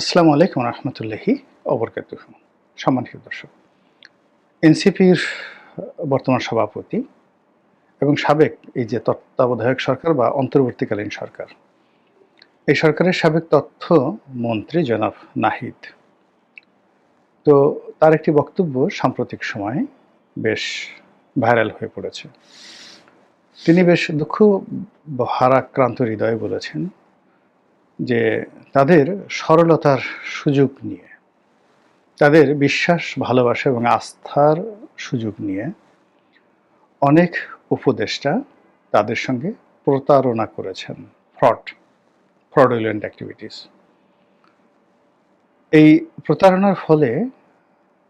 আসসালামু আলাইকুম রহমতুল্লাহি অবরকাত সম্মানিত দর্শক, এনসিপির বর্তমান সভাপতি এবং সাবেক এই যে তত্ত্বাবধায়ক সরকার বা অন্তর্বর্তীকালীন সরকার, এই সরকারের সাবেক তথ্য মন্ত্রী জনাব নাহিদ। তো তার একটি বক্তব্য সাম্প্রতিক সময়ে বেশ ভাইরাল হয়ে পড়েছে। তিনি বেশ দুঃখ হারাক্রান্ত হৃদয়ে বলেছেন যে তাদের সরলতার সুযোগ নিয়ে, তাদের বিশ্বাস, ভালোবাসা এবং আস্থার সুযোগ নিয়ে অনেক উপদেষ্টা তাদের সঙ্গে প্রতারণা করেছেন ফ্রড, ফ্রডুলেন্ট অ্যাক্টিভিটিস। এই প্রতারণার ফলে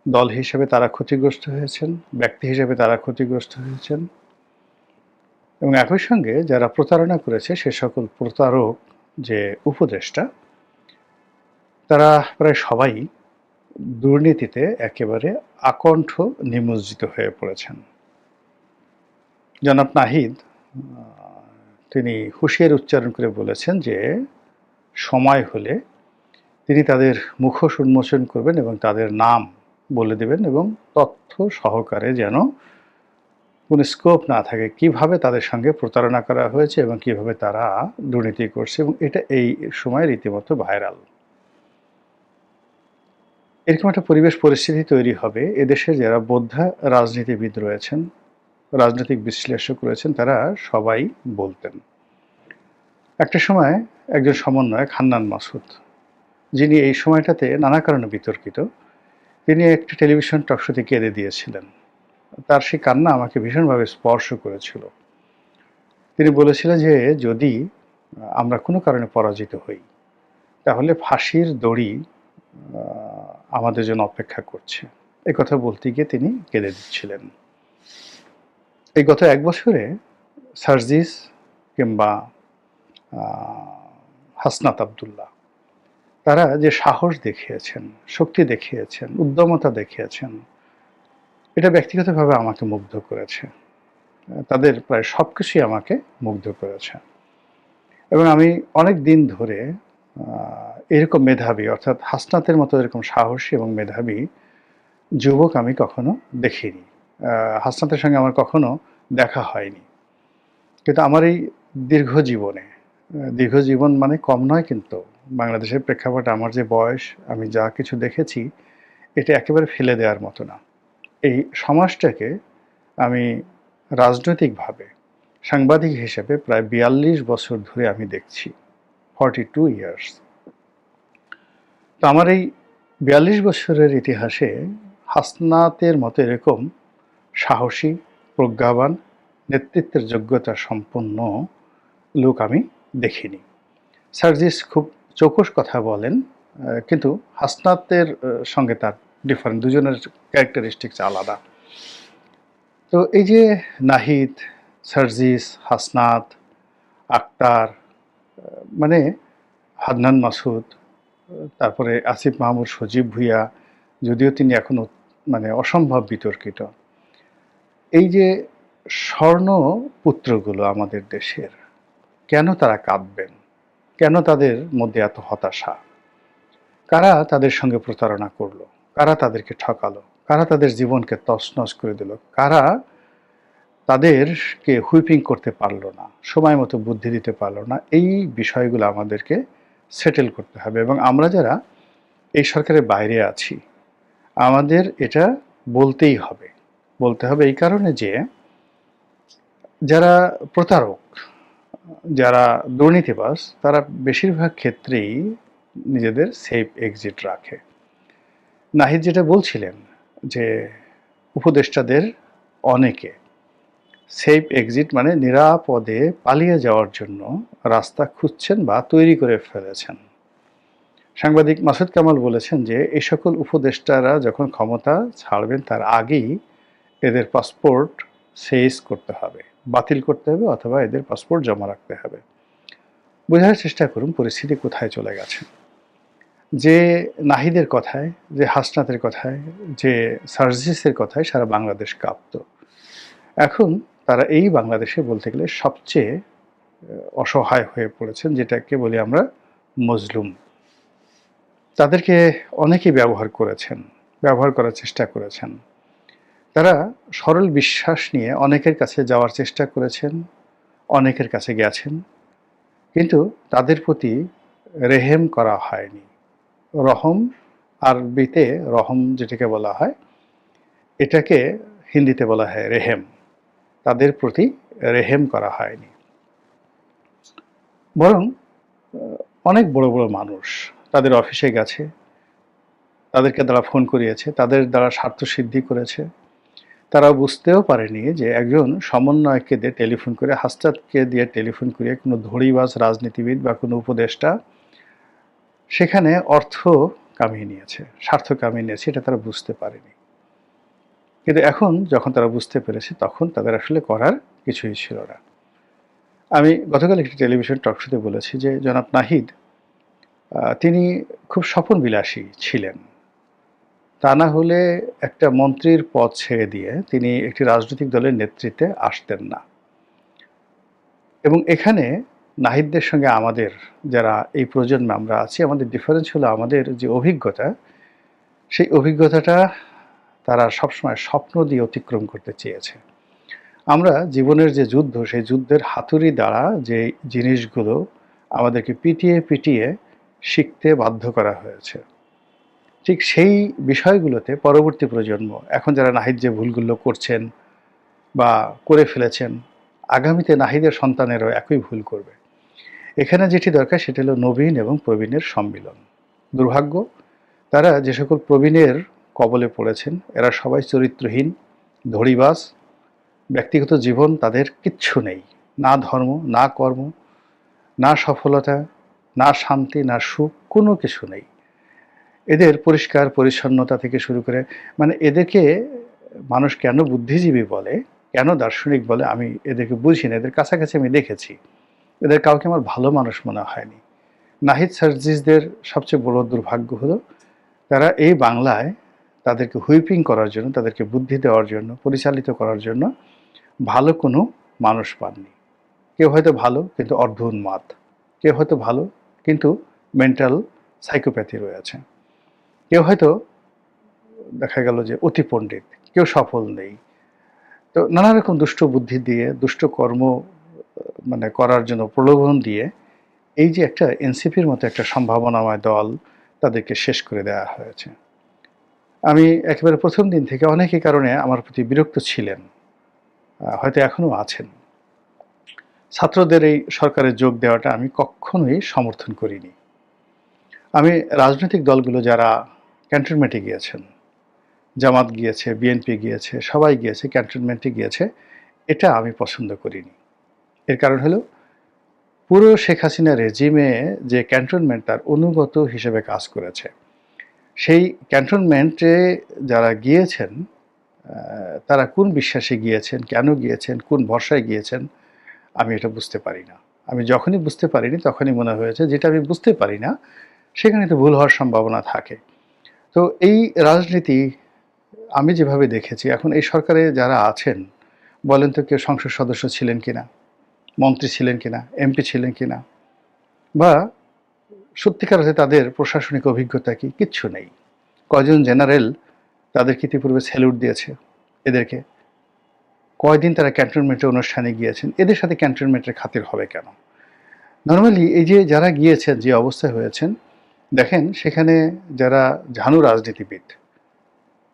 দল হিসেবে তারা ক্ষতিগ্রস্ত হয়েছেন, ব্যক্তি হিসেবে তারা ক্ষতিগ্রস্ত হয়েছেন এবং একই সঙ্গে যারা প্রতারণা করেছে, সে সকল প্রতারক যে উপদেষ্টা, তারা প্রায় সবাই দুর্নীতিতে একেবারে আকণ্ঠ নিমজ্জিত হয়ে পড়েছেন। জনাব নাহিদ তিনি হুঁশিয়ার উচ্চারণ করে বলেছেন যে সময় হলে তিনি তাদের মুখোশ উন্মোচন করবেন এবং তাদের নাম বলে দেবেন এবং তথ্য সহকারে যেন কোনো স্কোপ না থাকে কীভাবে তাদের সঙ্গে প্রতারণা করা হয়েছে এবং কীভাবে তারা দুর্নীতি করছে এবং এটা এই সময় রীতিমতো ভাইরাল এরকম একটা পরিবেশ পরিস্থিতি তৈরি হবে। এদেশে যারা বোদ্ধা রাজনীতিবিদ রয়েছেন, রাজনৈতিক বিশ্লেষক রয়েছেন, তারা সবাই বলতেন। একটা সময় একজন সমন্বয়ক, হান্নান মাসুদ, যিনি এই সময়টাতে নানা কারণে বিতর্কিত, তিনি একটি টেলিভিশন টকশোতে কেঁদে দিয়েছিলেন। তার সেই কান্না আমাকে ভীষণভাবে স্পর্শ করেছিল। তিনি বলেছিলেন যে, যদি আমরা কোনো কারণে পরাজিত হই, তাহলে ফাঁসির দড়ি আমাদের জন্য অপেক্ষা করছে। এই কথা বলতে গিয়ে তিনি কেঁদে দিচ্ছিলেন। এই গত এক বছরে সার্জিস কিংবা হাসনাত আবদুল্লাহ, তারা যে সাহস দেখিয়েছেন, শক্তি দেখিয়েছেন, উদ্যমতা দেখিয়েছেন এটা ব্যক্তিগতভাবে আমাকে মুগ্ধ করেছে। তাদের প্রায় সব কিছুই আমাকে মুগ্ধ করেছে। এবং আমি অনেক দিন ধরে এরকম মেধাবী, অর্থাৎ হাসনাতের মতো এরকম সাহসী এবং মেধাবী যুবক আমি কখনো দেখিনি। হাসনাতের সঙ্গে আমার কখনো দেখা হয়নি। কিন্তু আমার এই দীর্ঘ জীবনে দীর্ঘ জীবন মানে কম নয় কিন্তু বাংলাদেশের প্রেক্ষাপটে আমার যে বয়স, আমি যা কিছু দেখেছি, এটা একেবারে ফেলে দেওয়ার মতো না। এই সমাজটাকে আমি রাজনৈতিকভাবে সাংবাদিক হিসেবে প্রায় বিয়াল্লিশ বছর ধরে আমি দেখছি ফর্টি টু ইয়ার্স তো আমার এই বিয়াল্লিশ বছরের ইতিহাসে হাসনাতের মতো এরকম সাহসী, প্রজ্ঞাবান, নেতৃত্বের যোগ্যতা সম্পন্ন লোক আমি দেখিনি। সার্জিস খুব চৌকস কথা বলেন কিন্তু হাসনাতের সঙ্গে তার ডিফারেন্ট দুজনের ক্যারেক্টারিস্টিক্স আলাদা। তো এই যে নাহিদ, সার্জিস, হাসনাত, আক্তার মানে হাদনান মাসুদ, তারপরে আসিফ মাহমুদ, সজীব ভুইয়া, যদিও তিনি এখনও মানে অসম্ভব বিতর্কিত। এই যে স্বর্ণ পুত্রগুলো আমাদের দেশের, কেন তারা কাঁদবেন? কেন তাদের মধ্যে এত হতাশা? কারা তাদের সঙ্গে প্রতারণা করল? কারা তাদেরকে ঠকালো? কারা তাদের জীবনকে তছনছ করে দিল? কারা তাদেরকে হুইপিং করতে পারল না? সময় মতো বুদ্ধি দিতে পারল না? এই বিষয়গুলো আমাদেরকে সেটেল করতে হবে। এবং আমরা যারা এই সরকারের বাইরে আছি, আমাদের এটা বলতেই হবে। বলতে হবে এই কারণে যে, যারা প্রতারক, যারা দুর্নীতিবাস তারা বেশিরভাগ ক্ষেত্রেই নিজেদের সেফ এক্সিট রাখে। নাহিদ যেটা বলছিলেন যে উপদেষ্টাদের অনেকে সেফ এক্সিট মানে নিরাপদে পালিয়ে যাওয়ার জন্য রাস্তা খুঁজছেন বা তৈরি করে ফেলেছেন। সাংবাদিক মাসুদ কামাল বলেছেন যে এই সকল উপদেষ্টারা যখন ক্ষমতা ছাড়বেন তার আগেই এদের পাসপোর্ট সেইজ করতে হবে, বাতিল করতে হবে অথবা এদের পাসপোর্ট জমা রাখতে হবে। বোঝার চেষ্টা করুন পরিস্থিতি কোথায় চলে গেছে। যে নাহিদের কথায়, যে হাসনাতের কথায়, যে সার্জিসের কথায় সারা বাংলাদেশ কাঁপত। এখন তারা এই বাংলাদেশে বলতে গেলে সবচেয়ে অসহায় হয়ে পড়েছেন, যেটাকে বলি আমরা মজলুম। তাদেরকে অনেকেই ব্যবহার করেছেন, ব্যবহার করার চেষ্টা করেছেন। তারা সরল বিশ্বাস নিয়ে অনেকের কাছে যাওয়ার চেষ্টা করেছেন, অনেকের কাছে গেছেন, কিন্তু তাদের প্রতি রেহেম করা হয়নি। রহম, আরবিতে রহম যেটাকে বলা হয়, এটাকে হিন্দিতে বলা হয় রেহেম। তাদের প্রতি রেহেম করা হয়নি। বরং অনেক বড় বড় মানুষ তাদের অফিসে গেছে, তাদেরকে দ্বারা ফোন করিয়েছে, তাদের দ্বারা স্বার্থ সিদ্ধি করেছে। তারা বুঝতেও পারেনি যে একজন সমন্বয়ককে দিয়ে টেলিফোন করে, হাস্তাদকে দিয়ে টেলিফোন করিয়ে কোনো ধড়িবাজ রাজনীতিবিদ বা কোনো উপদেষ্টা সেখানে অর্থ কামিয়ে নিয়েছে, স্বার্থ কামিয়ে নিয়েছে এটা তারা বুঝতে পারেনি। কিন্তু এখন যখন তারা বুঝতে পেরেছে, তখন তাদের আসলে করার কিছুই ছিল না। আমি গতকাল একটি টেলিভিশন টকশোতে বলেছি যে, জনাব নাহিদ তিনি খুব স্বপন বিলাসী ছিলেন। তা না হলে একটা মন্ত্রীর পদ ছেড়ে দিয়ে তিনি একটি রাজনৈতিক দলের নেতৃত্বে আসতেন না। এবং এখানে নাহিদদের সঙ্গে আমাদের যারা এই প্রজন্মে আমরা আছি, আমাদের ডিফারেন্স হলো আমাদের যে অভিজ্ঞতা, সেই অভিজ্ঞতাটা তারা সবসময় স্বপ্ন দিয়ে অতিক্রম করতে চেয়েছে। আমরা জীবনের যে যুদ্ধ, সেই যুদ্ধের হাতুড়ি দ্বারা যে জিনিসগুলো আমাদেরকে পিটিয়ে পিটিয়ে শিখতে বাধ্য করা হয়েছে। ঠিক সেই বিষয়গুলোতে পরবর্তী প্রজন্ম, এখন যারা নাহিদ যে ভুলগুলো করছেন বা করে ফেলেছেন, আগামীতে নাহিদের সন্তানেরও একই ভুল করবে। এখানে যেটি দরকার সেটি হলো নবীন এবং প্রবীণের সম্মিলন। দুর্ভাগ্য, তারা যে সকল প্রবীণের কবলে পড়েছেন, এরা সবাই চরিত্রহীন, ধড়িবাজ, ব্যক্তিগত জীবন তাদের কিচ্ছু নেই। না ধর্ম, না কর্ম, না সফলতা, না শান্তি, না সুখ, কোনো কিছু নেই। এদের পরিষ্কার পরিচ্ছন্নতা থেকে শুরু করে মানে এদেরকে মানুষ কেন বুদ্ধিজীবী বলে, কেন দার্শনিক বলে, আমি এদেরকে বুঝি না এদের কাছাকাছি আমি দেখেছি। এদের কাউকে আমার ভালো মানুষ মনে হয়নি। নাহিদ সার্জিসদের সবচেয়ে বড় দুর্ভাগ্য হলো, তারা এই বাংলায় তাদেরকে হুইপিং করার জন্য, তাদেরকে বুদ্ধি দেওয়ার জন্য, পরিচালিত করার জন্য ভালো কোনো মানুষ পাননি। কেউ হয়তো ভালো, কিন্তু অর্ধ উন্মাদ কেউ হয়তো ভালো, কিন্তু মেন্টাল সাইকোপ্যাথি রয়েছে। কেউ হয়তো দেখা গেল যে অতি পণ্ডিত, কেউ সফল নেই। তো নানা রকম দুষ্ট বুদ্ধি দিয়ে, দুষ্ট কর্ম মানে করার জন্য প্রলোভন দিয়ে এই যে একটা এনসিপির মতো একটা সম্ভাবনাময় দল তাদেরকে শেষ করে দেওয়া হয়েছে। আমি একেবারে প্রথম দিন থেকে অনেকেই কারণে আমার প্রতি বিরক্ত ছিলেন হয়তো এখনও আছেন। ছাত্রদের এই সরকারে যোগ দেওয়াটা আমি কখনোই সমর্থন করিনি। আমি রাজনৈতিক দলগুলো যারা ক্যান্টনমেন্টে গিয়েছেন, জামাত গিয়েছে, বিএনপি গিয়েছে, সবাই গিয়েছে, ক্যান্টনমেন্টে গিয়েছে, এটা আমি পছন্দ করিনি। এর কারণ হলো, পুরো শেখ হাসিনা রেজিমে যে ক্যান্টনমেন্ট তার অনুগত হিসেবে কাজ করেছে, সেই ক্যান্টনমেন্টে যারা গিয়েছেন তারা কোন বিশ্বাসে গিয়েছেন, কেন গিয়েছেন, কোন ভরসায় গিয়েছেন, আমি এটা বুঝতে পারি না। আমি যখনই বুঝতে পারিনি, তখনই মনে হয়েছে, যেটা আমি বুঝতে পারি না, সেখানে তো ভুল হওয়ার সম্ভাবনা থাকে। তো এই রাজনীতি আমি যেভাবে দেখেছি, এখন এই সরকারে যারা আছেন, বলেন তো কেউ সংসদ সদস্য ছিলেন কিনা? মন্ত্রী ছিলেন কিনা, এমপি ছিলেন কিনা, বা সত্যিকার অর্থে তাদের প্রশাসনিক অভিজ্ঞতা কি, কিচ্ছু নেই। কয়জন জেনারেল তাদেরকে ইতিপূর্বে স্যালুট দিয়েছে এদেরকে। কয়দিন তারা ক্যান্টনমেন্টের অনুষ্ঠানে গিয়েছেন, এদের সাথে ক্যান্টনমেন্টের খাতির হবে কেন? নর্মালি এই যে যারা গিয়েছেন, যে অবস্থায় হয়েছেন, দেখেন সেখানে যারা ঝানু রাজনীতিবিদ,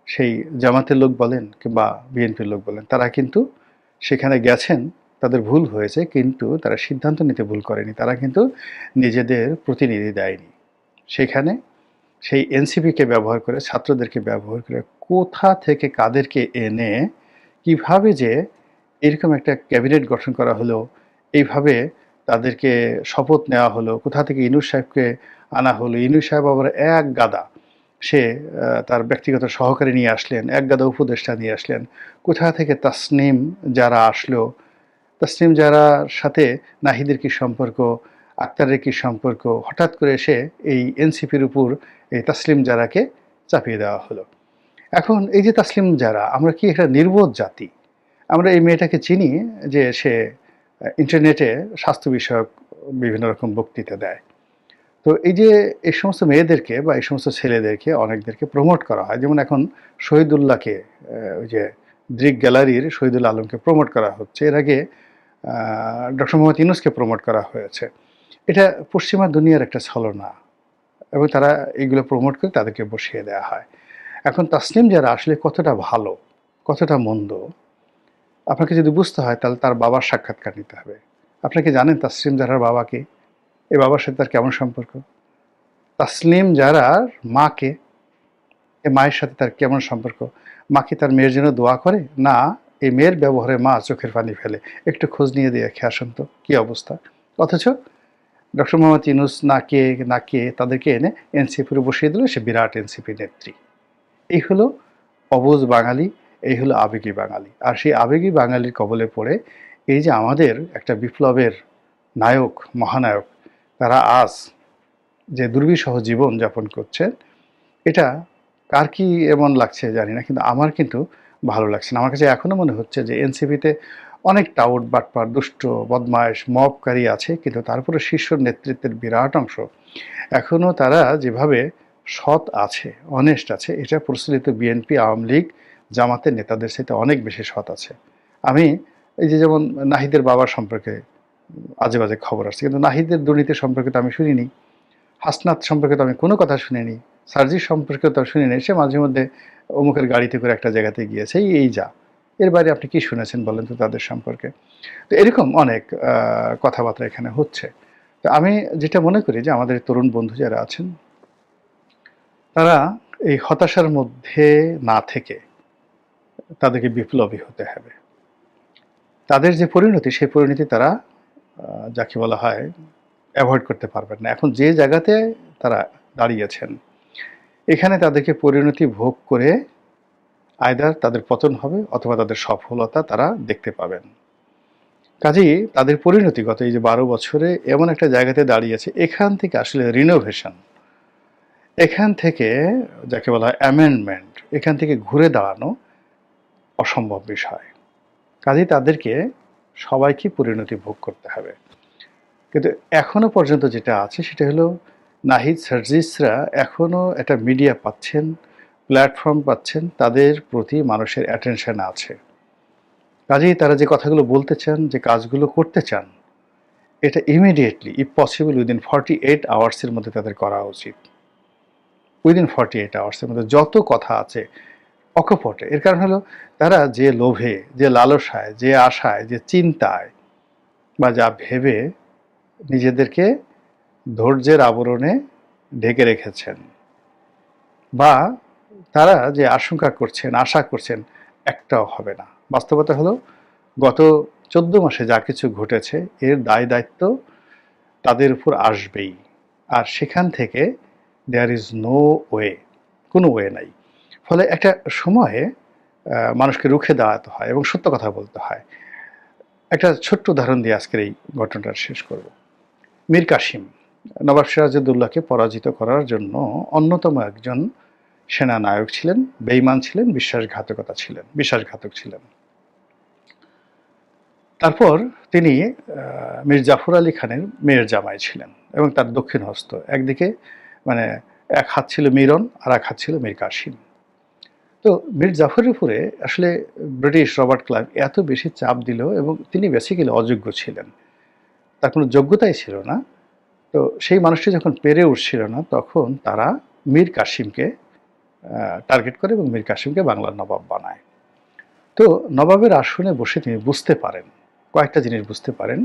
সেই জামাতের লোক বলেন কিংবা বিএনপির লোক বলেন, তারা কিন্তু সেখানে গেছেন তাদের ভুল হয়েছে, কিন্তু তারা সিদ্ধান্ত নিতে ভুল করেনি। তারা কিন্তু নিজেদের প্রতিনিধি দেয়নি। সেখানে সেই এনসিপিকে ব্যবহার করে, ছাত্রদেরকে ব্যবহার করে কোথা থেকে কাদেরকে এনে, কীভাবে যে এরকম একটা ক্যাবিনেট গঠন করা হলো, এইভাবে তাদেরকে শপথ নেওয়া হলো, কোথা থেকে ইনুস সাহেবকে আনা হলো, ইনুস সাহেব আবার এক গাদা সে তার ব্যক্তিগত সহকারী নিয়ে আসলেন, এক গাদা উপদেষ্টা নিয়ে আসলেন। কোথা থেকে তাসনিম যারা আসলো তাসনিম যারার সাথে নাহিদের কি সম্পর্ক, আক্তারের কি সম্পর্ক? হঠাৎ করে এসে এই এনসিপির উপর এই তাসলিম যারাকে চাপিয়ে দেওয়া হলো। এখন এই যে তাসলিম যারা আমরা কি একটা নির্বোধ জাতি? আমরা এই মেয়েটাকে চিনি যে সে ইন্টারনেটে স্বাস্থ্য বিষয়ক বিভিন্ন রকম বক্তৃতা দেয়। তো এই যে এই সমস্ত মেয়েদেরকে বা এই সমস্ত ছেলেদেরকে, অনেকদেরকে প্রমোট করা হয়। যেমন এখন শহীদুল্লাহকে ওই যে দৃক গ্যালারির শহীদুল আলমকে প্রমোট করা হচ্ছে। এর আগে ডক্টর মোহাম্মদ ইউনুসকে প্রমোট করা হয়েছে। এটা পশ্চিমা দুনিয়ার একটা ছলনা এবং তারা এইগুলো প্রমোট করে তাদেরকে বসিয়ে দেওয়া হয়। এখন তাসনিম যারা আসলে কতটা ভালো, কতটা মন্দ, আপনাকে যদি বুঝতে হয় তাহলে তার বাবার সাক্ষাৎকার নিতে হবে। আপনাকে জানেন তাসলিম জারার বাবাকে এই বাবার সাথে তার কেমন সম্পর্ক? তাসলিম জারার মাকে, এ মায়ের সাথে তার কেমন সম্পর্ক? মা কি তার মেয়ের জন্য দোয়া করে? না এই মেয়ের ব্যবহারে মা চোখের পানি ফেলে। একটু খোঁজ নিয়ে দিয়ে খেয়ে আসুন তো, কী অবস্থা? অথচ ডক্টর মোহাম্মদ ইনুস না কে না কে তাদেরকে এনে এনসিপির বসিয়ে দিল, সে বিরাট এনসিপি নেত্রী। এই হলো অবুজ বাঙালি, এই হলো আবেগী বাঙালি। আর সেই আবেগী বাঙালির কবলে পড়ে এই যে আমাদের একটা বিপ্লবের নায়ক, মহানায়ক, তারা আজ যে দুর্বিসহ জীবন যাপন করছেন, এটা কার কি এমন লাগছে জানি না, কিন্তু আমার কিন্তু ভালো লাগছে না। আমার কাছে এখনও মনে হচ্ছে যে এনসিপিতে অনেক টাউট বাটপার দুষ্ট, বদমায়েশ, মবকারী আছে, কিন্তু তারপরে শীর্ষ নেতৃত্বের বিরাট অংশ। এখনও তারা যেভাবে সৎ আছে অনেস্ট আছে, এটা প্রচলিত বিএনপি, আওয়ামী লীগ, জামাতের নেতাদের সাথে অনেক বেশি সৎ আছে। আমি এই যে যেমন নাহিদের বাবার সম্পর্কে আজে বাজে খবর আসছে, কিন্তু নাহিদের দুর্নীতি সম্পর্কে তো আমি শুনিনি। হাসনাত সম্পর্কে তো আমি কোনো কথা শুনিনি। সার্জির সম্পর্কে তো শুনিনি সে মাঝে মধ্যে অমুকের গাড়িতে করে একটা জায়গাতে গিয়েছে। এই যা। এর বাইরে আপনি কি শুনেছেন বলেন তো তাদের সম্পর্কে? তো এরকম অনেক কথাবার্তা এখানে হচ্ছে। তো আমি যেটা মনে করি যে আমাদের তরুণ বন্ধু যারা আছেন, তারা এই হতাশার মধ্যে না থেকে তাদেরকে বিপ্লবী হতে হবে। তাদের যে পরিণতি, সেই পরিণতি তারা যাকে বলা হয় অ্যাভয়েড করতে পারবেন না। এখন যে জায়গাতে তারা দাঁড়িয়েছেন এখানে তাদেরকে পরিণতি ভোগ করে আয়দার তাদের পতন হবে অথবা তাদের সফলতা তারা দেখতে পাবেন। কাজেই তাদের পরিণতিগত এই যে বারো বছরে এমন একটা জায়গাতে দাঁড়িয়েছে এখান থেকে আসলে রিনোভেশন এখান থেকে যাকে বলা হয় অ্যামেন্ডমেন্ট এখান থেকে ঘুরে দাঁড়ানো অসম্ভব বিষয়। কাজেই তাদেরকে সবাইকে পরিণতি ভোগ করতে হবে। কিন্তু এখনও পর্যন্ত যেটা আছে সেটা হলো নাহিদ সার্জিসরা এখনও একটা মিডিয়া পাচ্ছেন প্ল্যাটফর্ম পাচ্ছেন, তাদের প্রতি মানুষের অ্যাটেনশন আছে। কাজেই তারা যে কথাগুলো বলতে চান, যে কাজগুলো করতে চান, এটা immediately if possible within forty eight আওয়ার্সের মধ্যে তাদের করা উচিত। উইদিন ফর্টি এইট আওয়ার্সের মধ্যে যত কথা আছে অকপটে। এর কারণ হলো তারা যে লোভে, যে লালসায়, যে আশায়, যে চিন্তায় বা যা ভেবে নিজেদেরকে ধৈর্যের আবরণে ঢেকে রেখেছেন বা তারা যে আশঙ্কা করছেন, আশা করছেন, একটাও হবে না। বাস্তবতা হলো, গত চোদ্দ মাসে যা কিছু ঘটেছে, এর দায় দায়িত্ব তাদের উপর আসবেই। আর সেখান থেকে দেয়ার ইজ নো ওয়ে কোনো ওয়ে নাই। ফলে একটা সময়ে মানুষকে রুখে দাঁড়াতে হয় এবং সত্য কথা বলতে হয়। একটা ছোট্ট উদাহরণ দিয়ে আজকের এই ঘটনাটা শেষ করব। মীর কাসিম নবাব সিরাজউদ্দৌলাকে পরাজিত করার জন্য অন্যতম একজন সেনানায়ক ছিলেন বেইমান ছিলেন, বিশ্বাসঘাতকতা ছিলেন, বিশ্বাসঘাতক ছিলেন। তারপর তিনি মীর জাফর আলী খানের মেয়ের জামাই ছিলেন এবং তার দক্ষিণ হস্ত একদিকে মানে এক হাত ছিল মিরন, আর এক হাত ছিল মীর কাসিম। তো মীর জাফরের উপরে আসলে ব্রিটিশ রবার্ট ক্লাইভ এত বেশি চাপ দিল এবং তিনি বেসিক্যালি অযোগ্য ছিলেন। তার কোনো যোগ্যতাই ছিল না। তো সেই মানুষটি যখন পেরে উঠছিল না, তখন তারা মীর কাসিমকে টার্গেট করে এবং মীর কাসিমকে বাংলার নবাব বানায়। তো নবাবের আসনে বসে তিনি বুঝতে পারেন, কয়েকটা জিনিস বুঝতে পারেন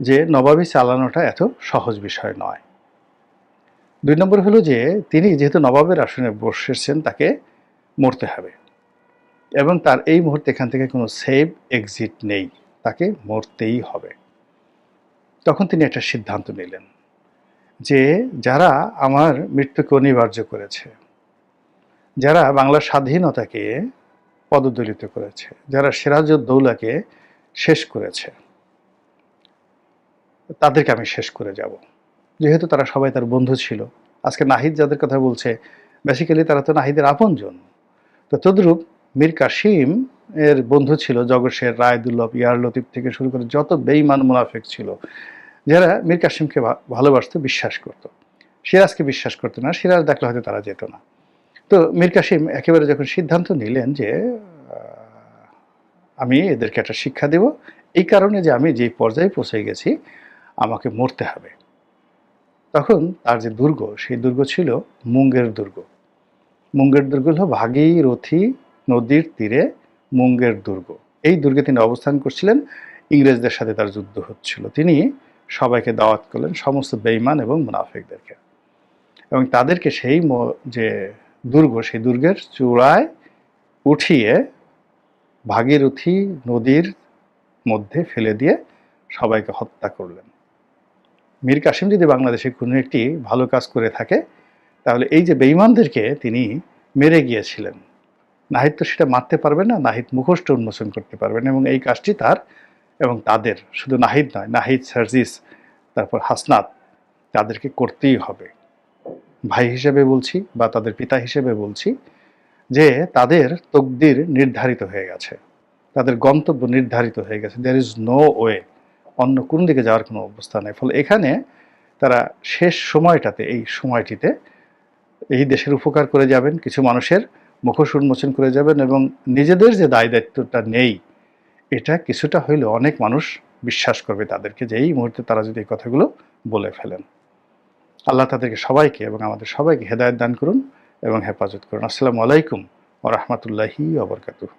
যে নবাবী চালানোটা এত সহজ বিষয় নয়। দুই নম্বর হলো যে তিনি যেহেতু নবাবের আসনে বসেছেন, তাকে মরতে হবে এবং তার এই মুহূর্তে এখান থেকে কোনো সেভ এক্সিট নেই, তাকে মরতেই হবে। তখন তিনি একটা সিদ্ধান্ত নিলেন যে যারা আমার মৃত্যুকে অনিবার্য করেছে, যারা বাংলার স্বাধীনতাকে পদদলিত করেছে, যারা সিরাজউদ্দৌলাকে শেষ করেছে, তাদেরকে আমি শেষ করে যাব। যেহেতু তারা সবাই তার বন্ধু ছিল। আজকে নাহিদ যাদের কথা বলছে বেসিক্যালি তারা তো নাহিদের আপনজন। তো তদ্রূপ মীর কাসিম এর বন্ধু ছিল জগৎসের রায়দুল্লভ ইয়ার লতিফ থেকে শুরু করে যত বেইমান মুনাফেক ছিল, যারা মীর কাসিমকে ভালোবাসতো, বিশ্বাস করত। সিরাজকে বিশ্বাস করতো না, সিরাজ ডাকলে হয়তো তারা যেত না। তো মীর কাসিম একেবারে যখন সিদ্ধান্ত নিলেন যে আমি এদেরকে একটা শিক্ষা দেব, এই কারণে যে আমি যে পর্যায়ে পৌঁছে গেছি, আমাকে মরতে হবে। তখন তার যে দুর্গ, সেই দুর্গ ছিল মুঙ্গের দুর্গ। মুঙ্গের দুর্গ হলো ভাগীরথী নদীর তীরে মুঙ্গের দুর্গ। এই দুর্গে তিনি অবস্থান করছিলেন। ইংরেজদের সাথে তার যুদ্ধ হচ্ছিল। তিনি সবাইকে দাওয়াত করলেন সমস্ত বেইমান এবং মুনাফিকদেরকে। এবং তাদেরকে সেই যে দুর্গ, সেই দুর্গের চূড়ায় উঠিয়ে ভাগীরথী নদীর মধ্যে ফেলে দিয়ে সবাইকে হত্যা করলেন। মীর কাসিম যদি বাংলাদেশে কোনো একটি ভালো কাজ করে থাকে, তাহলে এই যে বেঈমানদেরকে তিনি মেরে গিয়েছিলেন নাহিদ তো সেটা মারতে পারবে না, নাহিদ মুখোশটা উন্মোচন করতে পারবেন এবং এই কাজটি তার এবং তাদের, শুধু নাহিদ নয়, নাহিদ, সার্জিস, তারপর হাসনাত, তাদেরকে করতেই হবে। ভাই হিসেবে বলছি বা তাদের পিতা হিসেবে বলছি যে তাদের তকদির নির্ধারিত হয়ে গেছে। তাদের গন্তব্য নির্ধারিত হয়ে গেছে। দেয়ার ইজ নো ওয়ে অন্য কোন দিকে যাওয়ার কোনো অবস্থা নেই। ফলে এখানে তারা শেষ সময়টাতে, এই সময়টিতে এই দেশের উপকার করে যাবেন। কিছু মানুষের মুখোশ উন্মোচন করে যাবেন এবং নিজেদের যে দায় দায়িত্বটা নেই, এটা কিছুটা হইলেও অনেক মানুষ বিশ্বাস করবে তাদেরকে যে এই মুহূর্তে তারা যদি এই কথাগুলো বলে ফেলেন। আল্লাহ তাদেরকে সবাইকে এবং আমাদের সবাইকে হেদায়ত দান করুন এবং হেফাজত করুন। আসসালামু আলাইকুম ও রহমতুল্লাহি ওবরকাতুহ